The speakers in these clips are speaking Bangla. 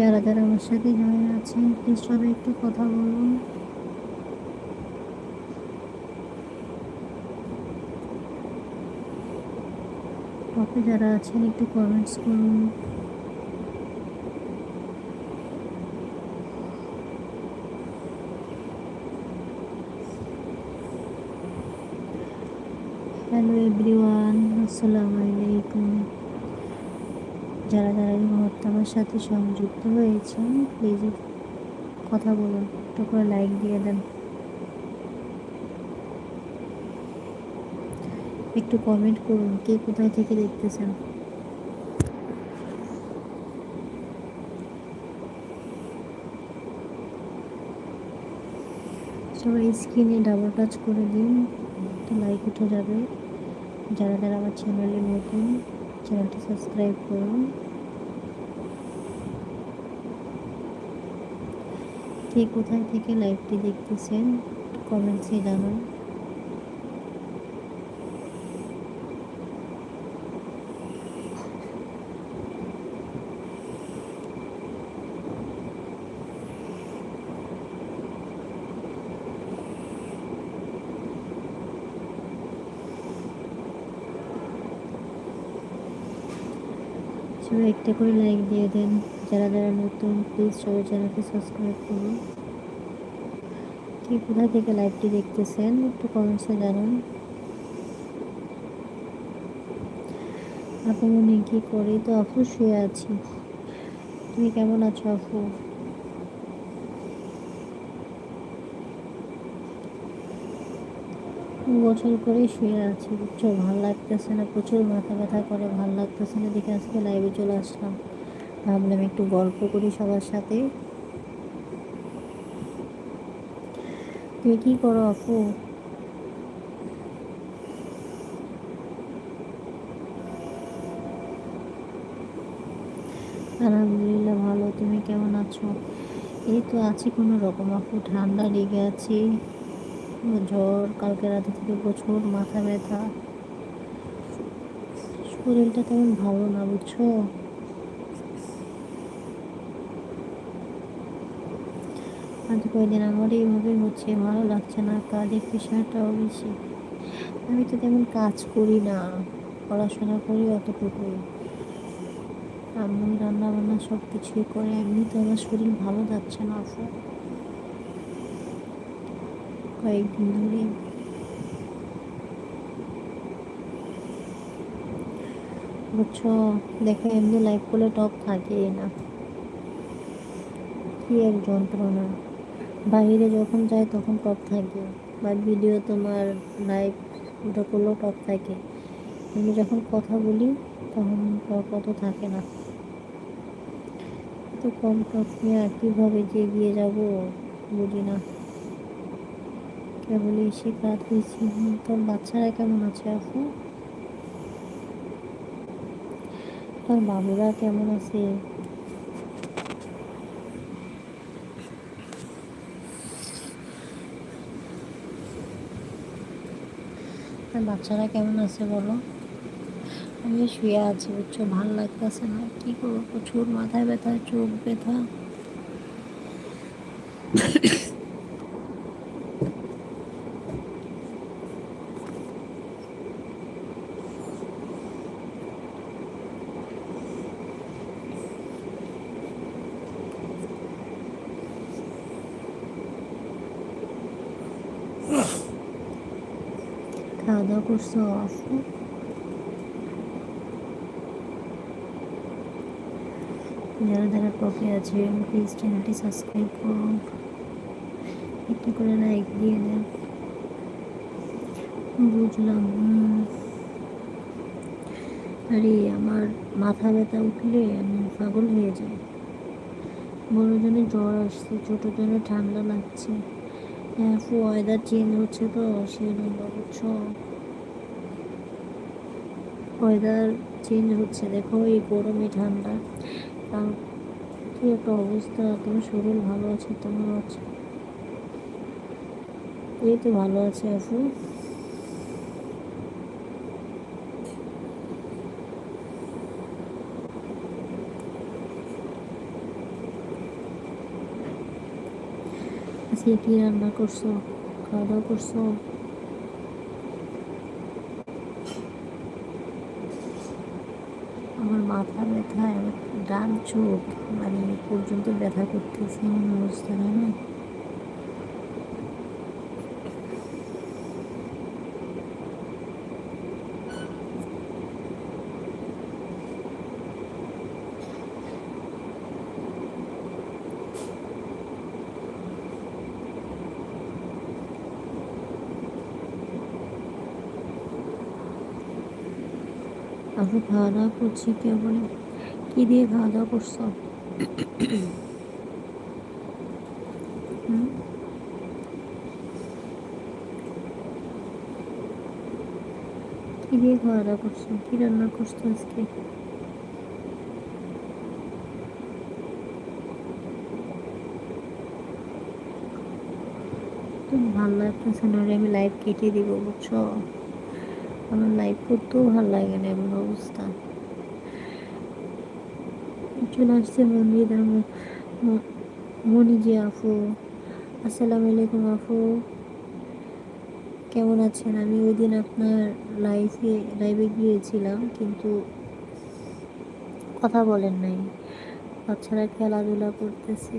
যারা যারা আমার সাথে জয়েন আছেন প্লিজ সবাই একটু কথা বলুন। আপনি যারা আছেন, একটু কমেন্টস করুন। হ্যালো এভরিওয়ান আসসালামু আলাইকুম যারা যারা এই মুহূর্তে আমার সাথে সংযুক্ত হয়েছেন। প্লিজ কথা বলুন। একটু করে লাইক দিয়ে দেন। একটু কমেন্ট করুন, কে কোথায় থেকে দেখতেছেন? সবাই স্ক্রিনে ডাবল টাচ করে দিন তো লাইক উঠে যাবে। যারা যারা আমার চ্যানেলে নতুন চ্যানেলটি সাবস্ক্রাইব করুন। কে কোথায় থেকে লাইভটি দেখতেছেন কমেন্টসে জানান। একটা করে লাইক দিয়ে দেন। যারা যারা নতুন প্লিজ সবাই চ্যানেলটি সাবস্ক্রাইব করুন। কি, কোথা থেকে লাইভটি দেখতেছেন? একটু কমেন্টসে জানান। আপু মনে কি করি? তো আপু শুয়ে আছি। তুমি কেমন আছো আপু? গোসল করে শুয়ে আছি। বুঝছ, ভালো লাগতেছে না। প্রচুর মাথা ব্যথা করে, ভালো লাগতেছে না। দেখে আজকে লাইভে চলে আসলাম। ভাবলাম একটু গল্প করি সবার সাথে। তুমি কি করো আপু? আলহামদুলিল্লাহ ভালো, তুমি কেমন আছো? এই তো আছি কোনো রকম আপু, ঠান্ডা লেগে আছি। জ্বর কালকে রাতে থেকে প্রচুর মাথা ব্যথা। শরীরটা তেমন ভালো না, বুঝছ? আজ কয়েকদিন আমার এইভাবে হচ্ছে, ভালো লাগছে না, কাজের প্রেশারটাও বেশি। আমি তো তেমন কাজ করি না, পড়াশোনা করি অতটুকুই। আমি রান্না বান্না সব কিছুই করে, এমনি তো আমার শরীর ভালো যাচ্ছে না আপু কয়েকদিন ধরে। বুঝছ দেখো, এমনি লাইফ করলে টপ থাকে না। কি এক যন্ত্রণা। বাইরে যখন যায় তখন টপ থাকে। বা ভিডিও তোমার লাইভ ওটা করলেও টপ থাকে। কিন্তু যখন কথা বলি তখন কত থাকে না। তো কম টপ নিয়ে আর কীভাবে যে এগিয়ে যাব বুঝি না। কেবল এসে কাজ হয়েছি তোর বাচ্চারা কেমন আছে আপু? তোর বাবুরা কেমন আছে? বাচ্চারা কেমন আছে বলো? আমি শুয়ে আছি, বুঝছ? ভালো লাগতেছে না। কি করব? প্রচুর মাথায় ব্যথা, চোখ ব্যথা খাওয়া দাওয়া করছ আপু যারা যারা কফি আছে প্লিজ চ্যানেলটি সাবস্ক্রাইব করুন। একটু করে লাইক দিয়ে দেন। বুঝলাম আরে, আমার মাথা ব্যথা উঠলে আমি পাগল হয়ে যাই। বড় জনে জ্বর আসছে, ছোটো জনে ঠান্ডা লাগছে। ওয়েদার চেঞ্জ হচ্ছে তো, সেই জন্য বুঝছ ওয়েদার চেঞ্জ হচ্ছে। দেখো এই গরমে ঠান্ডা। কি একটা অবস্থা? তোমার শরীর ভালো আছে তোমার আছে এই তো ভালো আছে আপু। আজকে কি রান্না করছ? খাওয়া দাওয়া করছ? মাথা ব্যথায় ডান চোখ মানে পর্যন্ত ব্যথা করতেছে এমন অবস্থা না আপনি খাওয়া দাওয়া করছি কেউ বলে কী দিয়ে খাওয়া দাওয়া করছ? কী দিয়ে খাওয়া দাওয়া করছ? কী রান্না করছ আজকে? ভালো লাগতেছে না আমি লাইভ কেটে দিব, বুঝছ? আমার লাইভ করতেও ভালো লাগে না এমন অবস্থা। চলে আসছে মন্দির মনি জি আফু আসসালামু আলাইকুম আফু কেমন আছেন? আমি ওই দিন আপনার লাইফে লাইভে গিয়েছিলাম, কিন্তু কথা বলেন নাই। বাচ্চারা খেলাধুলা করতেছে।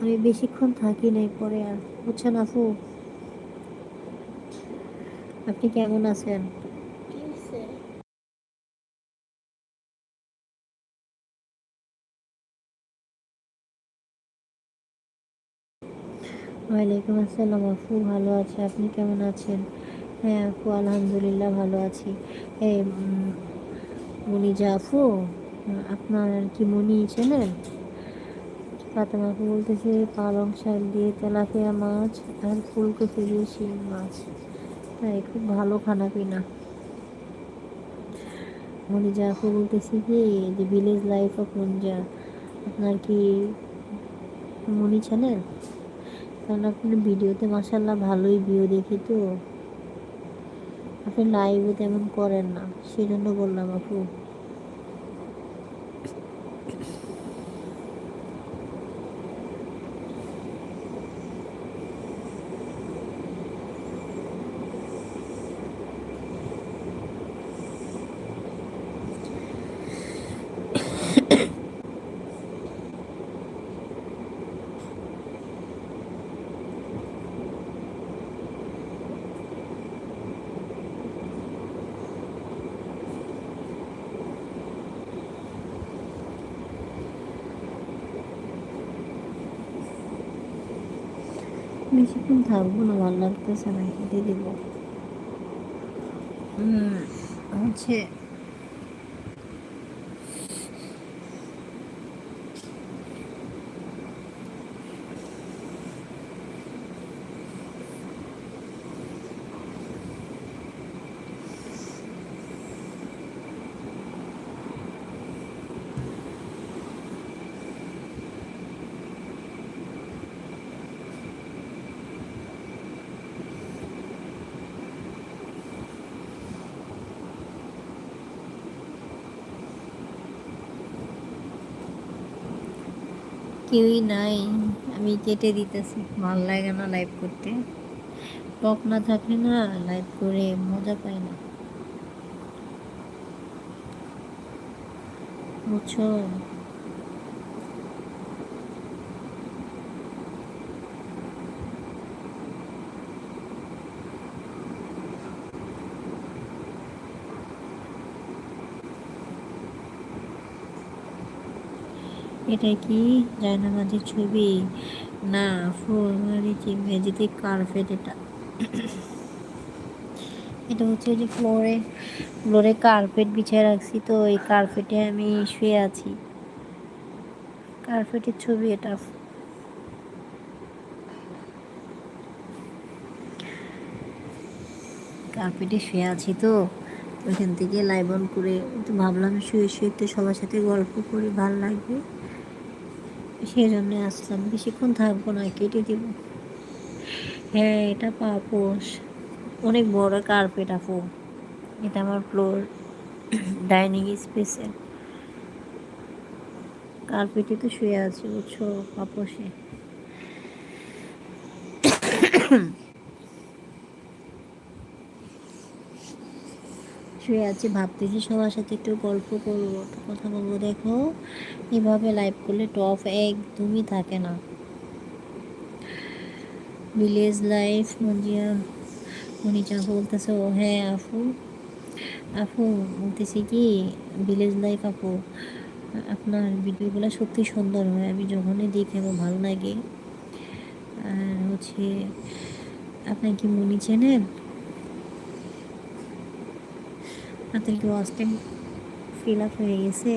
আমি বেশিক্ষণ থাকি নাই পরে আর। বুঝছেন আফু আপনি কেমন আছেন? ওয়ালাইকুম আসসালাম আপু, ভালো আছে। আপনি কেমন আছেন? হ্যাঁ আপু, আলহামদুলিল্লাহ ভালো আছি। এই মনি যা আপু, আপনার কি মনি চেনেন? ফাতেমা আপু বলতেছে পালং শাক দিয়ে তেলাপিয়া মাছ আর ফুলকপি দিয়ে মাছ। তাই খুব ভালো খানা পিনা মনি যা আপু বলতেছি কি, যে ভিলেজ লাইফ অফ মঞ্জা আপনার কি মনি চ্যানেল কারণ আপনার ভিডিওতে মাসাল্লাহ ভালোই ভিউ দেখি তো। আপনি লাইভও তেমন করেন না সেই জন্য বললাম আপু বেশিক্ষণ থাকব না ভালো লাগতেছে না কেটে দিব হচ্ছে কেউই নাই। আমি কেটে দিতেছি। ভালো লাগে না লাইভ করতে। টক না থাকে না লাইভ করে মজা পাই না। বুঝছ? এটা কি? জায়নামাজের ছবি। না ফ্লোর কি ম্যাজিক কার্পেট এটা? এটা হচ্ছে যে ফ্লোরে ফ্লোরে কার্পেট বিছিয়ে রাখছি তো, এই কার্পেটে আমি শুয়ে আছি। কার্পেটের ছবি এটা। কার্পেটে শুয়ে আছি তো, ওইখান থেকে লাইভ অন করে, তো ভাবলাম শুয়ে শুয়ে একটু সবার সাথে গল্প করে, ভালো লাগবে। সেই জন্য আসলাম। বেশিক্ষণ থাকব না, কেটে দিব। হ্যাঁ এটা পাপোশ। অনেক বড় কার্পেট আপু। এটা আমার ফ্লোর ডাইনিং স্পেসে কার্পেটে তো শুয়ে আছে, বুঝছ? পাপোশে। শুয়ে আছি, ভাবতেছি সবার সাথে একটু গল্প করব, একটু কথা বলব। দেখো, এভাবে লাইভ করলে টপ একদমই থাকে না। ভিলেজ লাইফ মঞ্জিয়া মনিজা বলতেছে, ও হ্যাঁ আফু আপু, বলতেছি কি ভিলেজ লাইফ আপু, আপনার ভিডিওগুলো সত্যি সুন্দর হয়, আমি যখনই দেখি আমার ভালো লাগে। আর হচ্ছে, আপনার কি মনি চেনেন? আপনার কি টাইম ফিল আপ হয়ে গেছে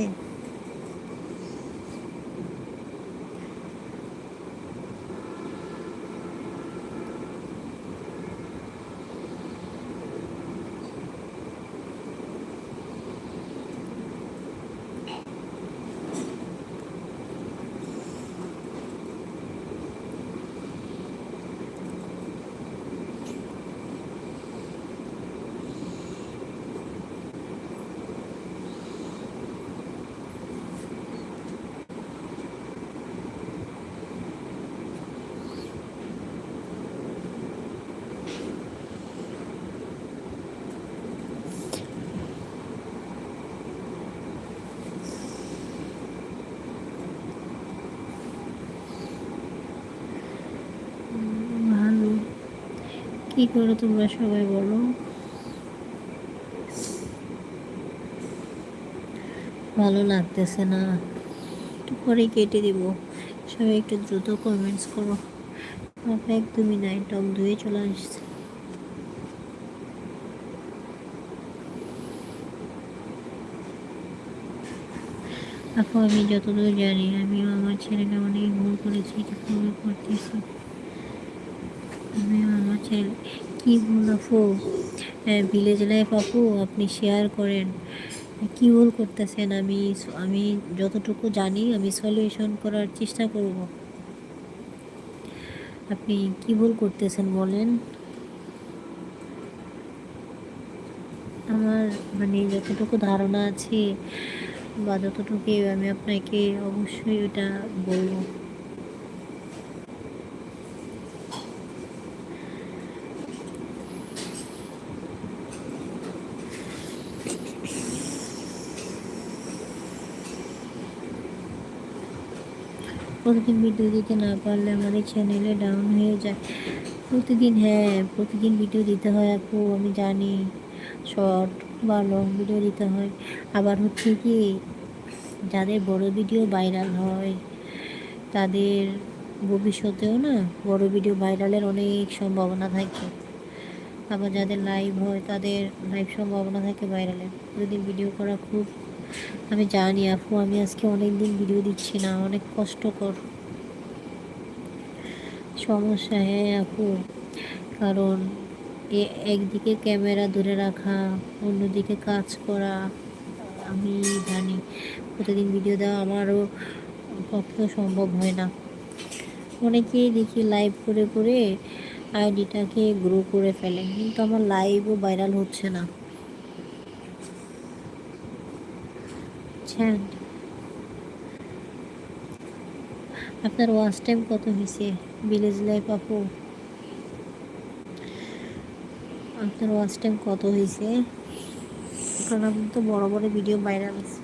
ভালো কি করো তোমরা সবাই বলো? ভালো লাগতেছে না। একটু পরে কেটে দিব। সবাই একটু দ্রুত কমেন্টস করো। আপনি একদমই নাই টক ধুয়ে চলে আসছে। আপু, আমি যতদূর জানি, আমিও আমার ছেলেকে অনেক ভুল করেছি ভুল করতেছি। আমার ছেলে। কী ভুল আপু? ভিলেজ লাইফ আপু, আপনি শেয়ার করেন। কী ভুল করতেছেন? আমি আমি যতটুকু জানি, আমি সলিউশন করার চেষ্টা করব। আপনি কি ভুল করতেছেন বলেন? আমার মানে যতটুকু ধারণা আছে বা যতটুকু আমি আপনাকে অবশ্যই ওটা বলব। প্রতিদিন ভিডিও দিতে না পারলে আমাদের চ্যানেলে ডাউন হয়ে যায়। প্রতিদিন হ্যাঁ প্রতিদিন ভিডিও দিতে হয় আপু, আমি জানি। শর্ট বা লং ভিডিও দিতে হয়। আবার হচ্ছে কি, যাদের বড় ভিডিও ভাইরাল হয়, তাদের ভবিষ্যতেও না বড় ভিডিও ভাইরালের অনেক সম্ভাবনা থাকে। আবার যাদের লাইভ হয়, তাদের লাইভ সম্ভাবনা থাকে ভাইরালের প্রতিদিন ভিডিও করা খুব আমি জানি আপু, আমি আজকে অনেক দিন ভিডিও দিচ্ছি না, অনেক কষ্টকর। সমস্যা হ্যাঁ আপু। কারণ একদিকে ক্যামেরা ধরে রাখা, অন্যদিকে কাজ করা, আমি জানি। প্রতিদিন ভিডিও দেওয়া আমারও পক্ষে সম্ভব হয় না। অনেকেই দেখি লাইভ করে করে আইডিটাকে গ্রো করে ফেলে, কিন্তু আমার লাইভও ভাইরাল হচ্ছে না। আপনার ওয়াচ টাইম কত হয়েছে? ভিলেজ লাইফ আপু? আপনার ওয়াচ টাইম কত হয়েছে? কারণ আপনি তো বড় বড় ভিডিও ভাইরাল আছে।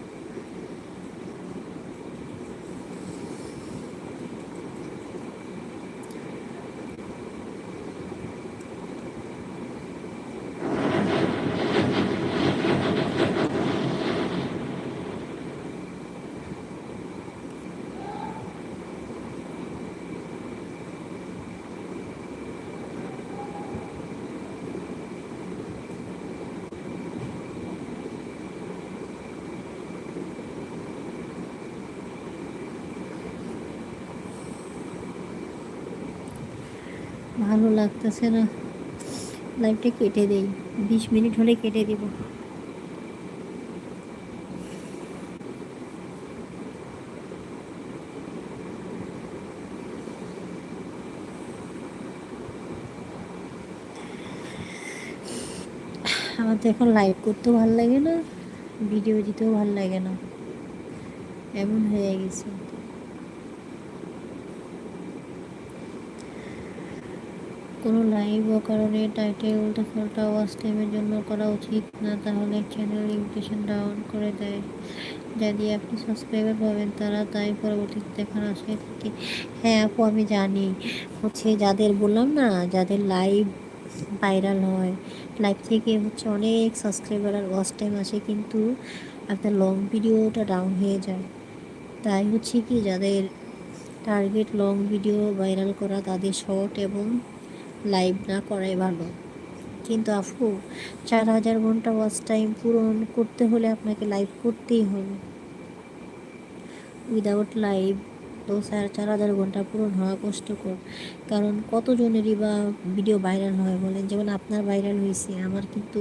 ভালো লাগতেছে না। লাইভটা কেটে দেই। বিশ মিনিট হলে কেটে দেব। আমার তো এখন লাইভ করতেও ভালো লাগে না ভিডিও দিতেও ভালো লাগে না। এমন হয়ে গেছে। কোনো লাইভ কারণে টাইটেল উল্টোপাল্টা ওয়াচ টাইমের জন্য করা উচিত না, তাহলে চ্যানেল লিমিটেশন ডাউন করে দেয়। যা দিয়ে আপনি সাবস্ক্রাইবার পাবেন তারা, তাই পরবর্তীতে দেখার আশায় থাকে। হ্যাঁ আপু, আমি জানি। হচ্ছে যাদের বললাম না, যাদের লাইভ ভাইরাল হয় লাইভ থেকে হচ্ছে অনেক সাবস্ক্রাইবার আর ওয়াচ টাইম আসে, কিন্তু আপনার লং ভিডিওটা ডাউন হয়ে যায়। তাই হচ্ছে কি, যাদের টার্গেট লং ভিডিও ভাইরাল করা, তাদের শর্ট এবং লাইভ না করাই ভালো। কিন্তু আফু, চার হাজার ঘণ্টা ওয়াচ টাইম পূরণ করতে হলে আপনাকে লাইভ করতেই হবে। উইদাউট লাইভ তো স্যার চার হাজার ঘণ্টা পূরণ হওয়া কষ্টকর। কারণ কতজনেরই বা ভিডিও ভাইরাল হয় বলেন? যেমন আপনার ভাইরাল হয়েছে, আমার কিন্তু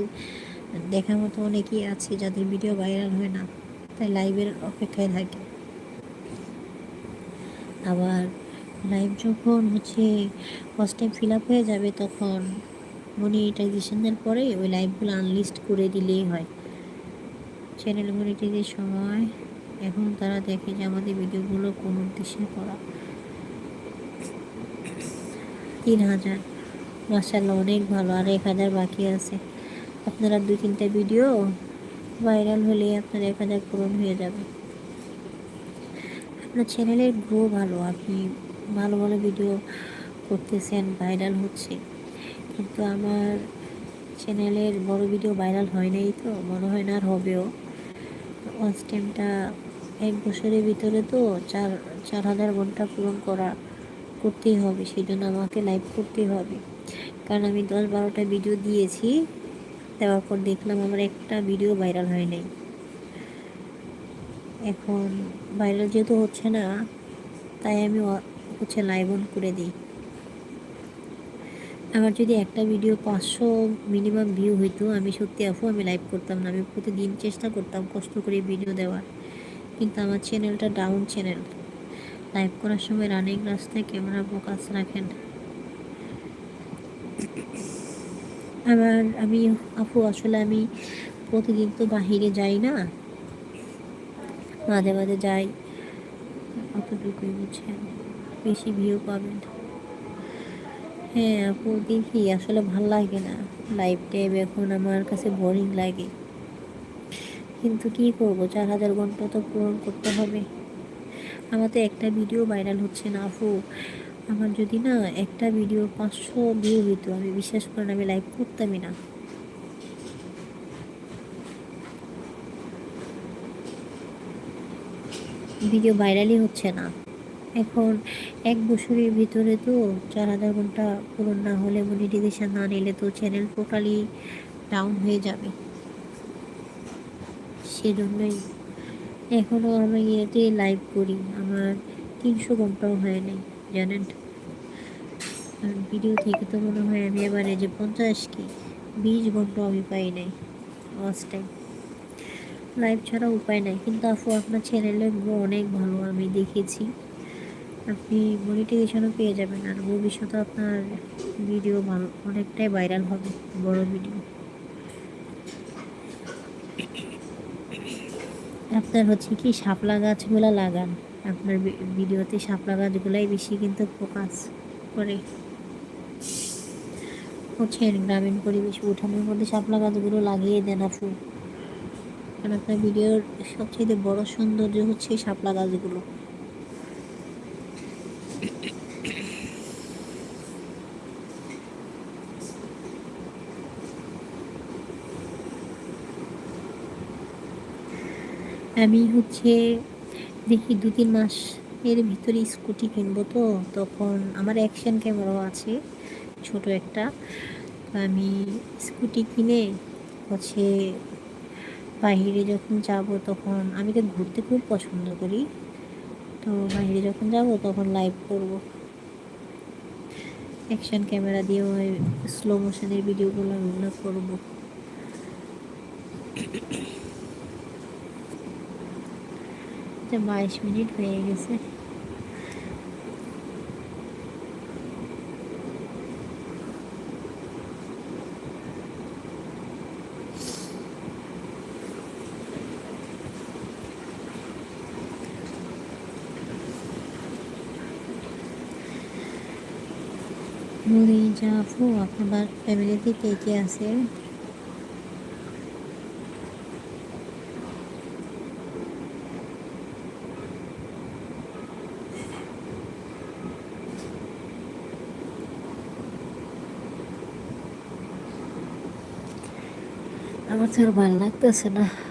দেখার মতো অনেকেই আছে যাদের ভিডিও ভাইরাল হয় না, তাই লাইভের অপেক্ষায় থাকে। আবার লাইভ যখন হচ্ছে ফার্স্ট টাইম ফিল আপ হয়ে যাবে তখন মনিটাইজেশনের পরে ওই লাইভগুলো আনলিস্ট করে দিলেই হয়। চ্যানেল মনিটাইজের সময় এখন তারা দেখে যে আমাদের ভিডিওগুলো কোন উদ্দেশ্যে করা। তিন হাজার। মাসাল্লাহ অনেক ভালো। আর এক হাজার বাকি আছে। আপনারা দু তিনটা ভিডিও ভাইরাল হলে আপনার এক হাজার পূরণ হয়ে যাবে। আপনার চ্যানেলের গ্রো ভালো। আপনি ভালো ভালো ভিডিও করতেছেন ভাইরাল হচ্ছে। কিন্তু আমার চ্যানেলের বড় ভিডিও ভাইরাল হয় নাই তো, মনে হয় না আর হবেও। ওয়াচ টাইমটা এক বছরের ভিতরে তো চার চার হাজার ঘণ্টা পূরণ করা, করতেই হবে সেই জন্য আমাকে লাইভ করতেই হবে। কারণ আমি দশ বারোটা ভিডিও দিয়েছি, দেওয়ার পর দেখলাম আমার একটা ভিডিও ভাইরাল হয় নাই। এখন ভাইরাল যেহেতু হচ্ছে না, তাই আমি হচ্ছে লাইভ করে দিই। আমার যদি একটা ভিডিও পাঁচশো মিনিমাম ভিউ হইতো, আমি সত্যি আফু আমি লাইভ করতাম না। আমি প্রতিদিন চেষ্টা করতাম কষ্ট করে ভিডিও দেওয়ার। কিন্তু আমার চ্যানেলটা ডাউন চ্যানেল লাইভ করার সময় রানিং রাস্তায় ক্যামেরা ফোকাস রাখেন। আমার, আমি, আপু, আসলে আমি প্রতিদিন তো বাহিরে যাই না। মাঝে মাঝে যাই। অতটুকুই বুঝছেন বেশি ভিউ পাবেন। হ্যাঁ আপু, দেখি, আসলে ভালো লাগে না। লাইভ টাইম এখন আমার কাছে বোরিং লাগে। কিন্তু কি করব, চার হাজার ঘণ্টা তো পূরণ করতে হবে। আমার তো একটা ভিডিও ভাইরাল হচ্ছে না আপু। আমার যদি না একটা ভিডিও পাঁচশো ভিউ হইতো, আমি বিশ্বাস করেন আমি লাইভ করতামই না। ভিডিও ভাইরালই হচ্ছে না। এখন এক বছরের ভিতরে তো চার হাজার ঘণ্টা পূরণ না হলে মনিটাইজেশন না নিলে তো চ্যানেল টোটালি ডাউন হয়ে যাবে। সেজন্যই এখনও আমি ইয়েতে লাইভ করি, আমার তিনশো ঘন্টাও হয় নাই, জানেন? ভিডিও থেকে তো মনে হয় আমি এবারে যে পঞ্চাশ কি, বিশ ঘণ্টা আমি পাই নাই ওয়াচ টাইম লাইভ ছাড়া উপায় নাই, কিন্তু আপু, আপনার চ্যানেলের অনেক ভালো, আমি দেখেছি। আপনি মনিটাইজেশনও পেয়ে যাবেন আর ভবিষ্যতে আপনার ভিডিও ভালো, অনেকটাই ভাইরাল হবে, বড় ভিডিও আপনার হচ্ছে কি, শাপলা গাছগুলো লাগান। আপনার ভিডিওতে শাপলা গাছগুলাই বেশি কিন্তু ফোকাস করে। হচ্ছে গ্রামীণ পরিবেশ উঠানের মধ্যে শাপলা গাছগুলো লাগিয়ে দেন আপু। কারণ আপনার ভিডিওর সবচেয়ে বড় সৌন্দর্য হচ্ছে শাপলা গাছগুলো। আমি হচ্ছে দেখি দু তিন মাস এর ভিতরে স্কুটি কিনবো তো, তখন আমার অ্যাকশন ক্যামেরাও আছে, ছোট একটা। আমি স্কুটি কিনে হচ্ছে বাহিরে যখন যাব তখন, আমি তো ঘুরতে খুব পছন্দ করি, তো বাহিরে যখন যাব তখন লাইভ করব। অ্যাকশন ক্যামেরা দিয়ে স্লো মোশনের ভিডিওগুলো ওগুলো করব। বাইশ মিনিট হয়ে গেছে নুরিজা আপু আপনার ফ্যামিলিতে কে কে আছে আমার তো আর ভালো লাগতেছে না লাইক